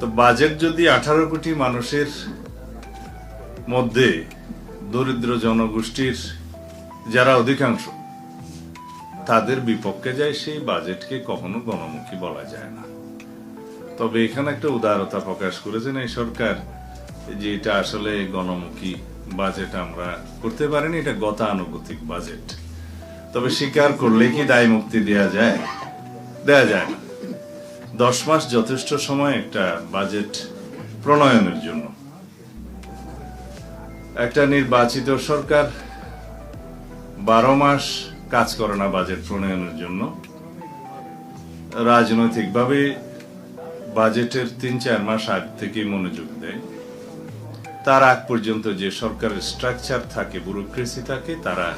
তো বাজেট যদি আঠারো কোটি মানুষের মধ্যে দরিদ্র জনগোষ্ঠীর যারা অধিকাংশ, তাদের বিপক্ষে যায় সেই বাজেটকে কখনো গণমুখী বলা যায় না। তবে এখানে একটা উদারতা প্রকাশ করেছেন এই সরকার যে এটা আসলে গণমুখী বাজেট আমরা করতে পারিনি, এটা গতানুগতিক বাজেট। তবে স্বীকার করলে কি দায় মুক্তি দেওয়া যায়? দেয়া যায় না। দশ মাস যথেষ্ট সময় একটা বাজেট প্রণয়নের জন্য। একটা নির্বাচিত সরকার বারো মাস কাজ করে না বাজেট প্রণয়নের জন্য। রাজনৈতিকভাবে বাজেটের তিন চার মাস আগ থেকে মনোযোগ দেয়। তার আগ পর্যন্ত যে সরকারের স্ট্রাকচার থাকে ব্যুরোক্রেসি থাকে তারা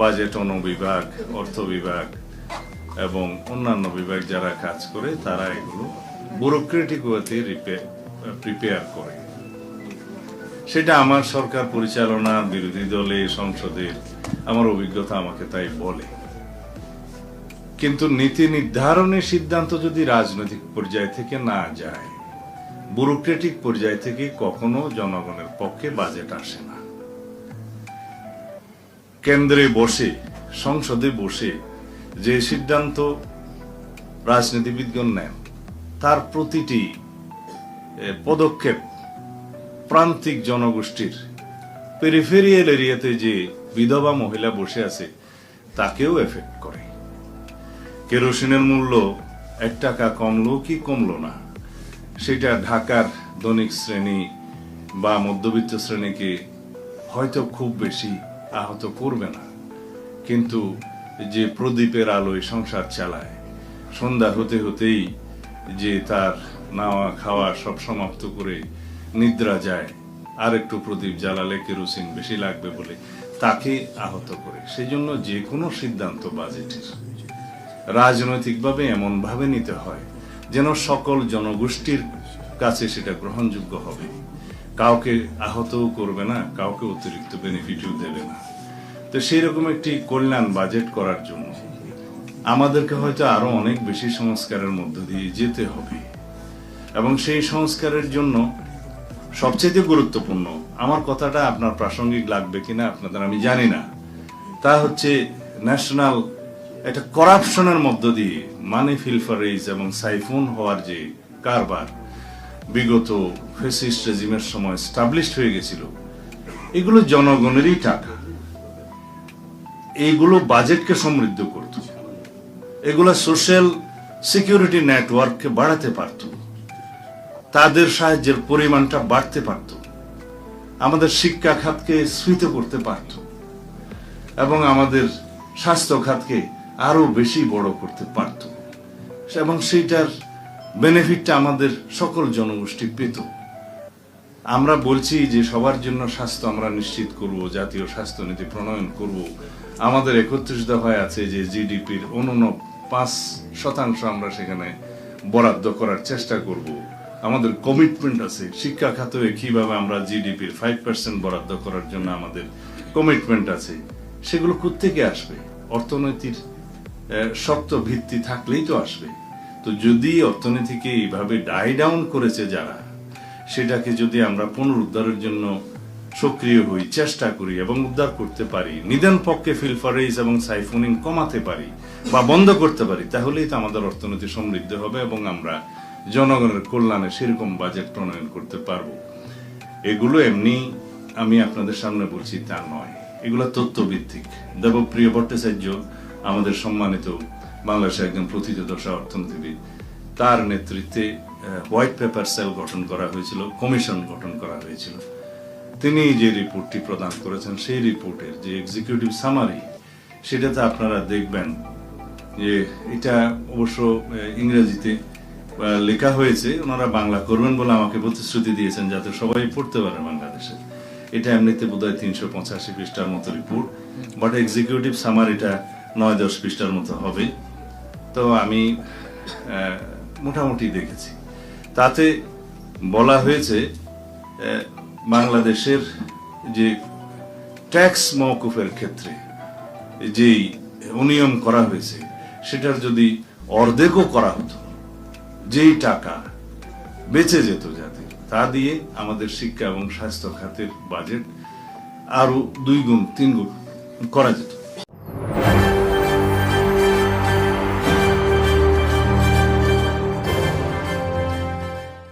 বাজেট অনুবিভাগ অর্থ বিভাগ এবং অন্যান্য বিভাগ যারা কাজ করে, তারা এগুলো ব্যুরোক্রেটিক ওয়েতে প্রিপেয়ার করে। সেটা আমার সরকার পরিচালনা, বিরোধী দলে সংসদের আমার অভিজ্ঞতা আমাকে তাই বলে। কিন্তু নীতি নির্ধারণের সিদ্ধান্ত যদি রাজনৈতিক পর্যায় থেকে না যায়, ব্যুরোক্রেটিক পর্যায় থেকে কখনো জনগণের পক্ষে বাজেট আসে না। কেন্দ্রে বসে, সংসদে বসে যে সিদ্ধান্ত রাজনীতিবিদগণ নেন, তার প্রতিটি পদক্ষেপ প্রান্তিক জনগোষ্ঠীর পেরিফেরিয়াল এরিয়াতে যে বিধবা মহিলা বসে আছে, তাকেও এফেক্ট করে। কেরোসিনের মূল্য এক টাকা কমলো কি কমলো না, সেটা ঢাকার দৈনিক শ্রেণি বা মধ্যবিত্ত শ্রেণীকে হয়তো খুব বেশি আহত করবে না। কিন্তু যে প্রদীপের আলোয় সংসার চালায়। সন্ধ্যা হতে হতেই যে তার নাওয়া খাওয়া সব সমাপ্ত করে নিদ্রা যায় আর একটু প্রদীপ জ্বালালে কেরোসিন বেশি লাগবে বলে তাকে আহত করে। সেই জন্য যে কোনো সিদ্ধান্ত বাজেটের। রাজনৈতিকভাবে এমনভাবে নিতে হয় যেন সকল জনগোষ্ঠীর কাছে সেটা গ্রহণযোগ্য হবে। কাউকে আহতও করবে না, কাউকে অতিরিক্ত বেনিফিটও দেবে না। তো সেই রকম একটি কল্যাণ বাজেট করার জন্য আমাদেরকে হয়তো আরও অনেক বেশি সংস্কারের মধ্য দিয়ে যেতে হবে। এবং সেই সংস্কারের জন্য সবচেয়ে গুরুত্বপূর্ণ, আমার কথাটা আপনার প্রাসঙ্গিক লাগবে কিনা আপনাদের আমি জানি না, তা হচ্ছে ন্যাশনাল একটা করাপশনের মধ্য দিয়ে মানি ফিলফারেজ এবং সাইফুন হওয়ার যে কারবার, বিগত ফেসিস্ট রেজিমের সময় স্টাবলিশড হয়ে গেছিল, এগুলো জনগণেরই টাকা। এইগুলো বাজেটকে সমৃদ্ধ করত। এগুলো সোশ্যাল সিকিউরিটি নেটওয়ার্ককে বাড়াতে পারত। তাদের সাহায্যের পরিমাণটা বাড়তে পারত। আমাদের শিক্ষা খাতকে স্ফীত করতে পারত। এবং আমাদের স্বাস্থ্য খাতকে আরও বেশি বড় করতে পারত। এবং সেইটার বেনিফিটটা আমাদের সকল জনগোষ্ঠী পেত। আমরা বলছি যে সবার জন্য স্বাস্থ্য আমরা নিশ্চিত করব, জাতীয় স্বাস্থ্যনীতি প্রণয়ন করব। আমাদের একত্রিশ দফায় আছে যে জিডিপির অনন্য পাঁচ শতাংশ আমরা সেখানে বরাদ্দ করার চেষ্টা করব। আমাদের কমিটমেন্ট আছে, শিক্ষা খাতে কীভাবে আমরা জিডিপির ফাইভ পার্সেন্ট বরাদ্দ করার জন্য আমাদের কমিটমেন্ট আছে। সেগুলো কোত্থেকে আসবে? অর্থনৈতিক শক্ত ভিত্তি থাকলেই তো আসবে। তো যদি অর্থনীতিকে এইভাবে ডাই ডাউন করেছে যারা সেটাকে যদি আমরা পুনরুদ্ধারের জন্য সক্রিয় হই, চেষ্টা করি এবং উদ্ধার করতে পারি, নিদান পক্ষে ফিলফারেজ এবং সাইফোনিং কমাতে পারি বা বন্ধ করতে পারি, তাহলেই তো আমাদের অর্থনীতি সমৃদ্ধ হবে এবং আমরা জনগণের কল্যাণে সেরকম বাজেট প্রণয়ন করতে পারব। এগুলো এমনি আমি আপনাদের সামনে বলছি, তা নয়। এগুলো তথ্যভিত্তিক। দেবপ্রিয় ভট্টাচার্য, আমাদের সম্মানিত বাংলাদেশের একজন প্রথিতদশা অর্থনীতিবিদ, তার নেতৃত্বে হোয়াইট পেপার সেল গঠন করা হয়েছিল কমিশন গঠন করা হয়েছিল। তিনি যে রিপোর্টটি প্রদান করেছেন, সেই রিপোর্টের যে এক্সিকিউটিভ সামারি সেটাতে আপনারা দেখবেন যে এটা অবশ্য ইংরেজিতে লেখা হয়েছে, ওনারা বাংলা করবেন বলে আমাকে প্রতিশ্রুতি দিয়েছেন যাতে সবাই পড়তে পারে বাংলাদেশে। এটা এমনিতে বোধ হয় তিনশো পঁচাশি পৃষ্ঠার মতো রিপোর্ট বাট এক্সিকিউটিভ সামার এটা নয় দশ পৃষ্ঠার মতো হবে। তো আমি মোটামুটি দেখেছি। তাতে বলা হয়েছে বাংলাদেশের যে ট্যাক্স মওকুফের ক্ষেত্রে যেই অনিয়ম করা হয়েছে, সেটার যদি অর্ধেকও করা হতো, যেই টাকা বেঁচে যেত যাতে, তা দিয়ে আমাদের শিক্ষা এবং স্বাস্থ্য খাতের বাজেট আরও দুই গুণ, তিন গুণ করা যেত।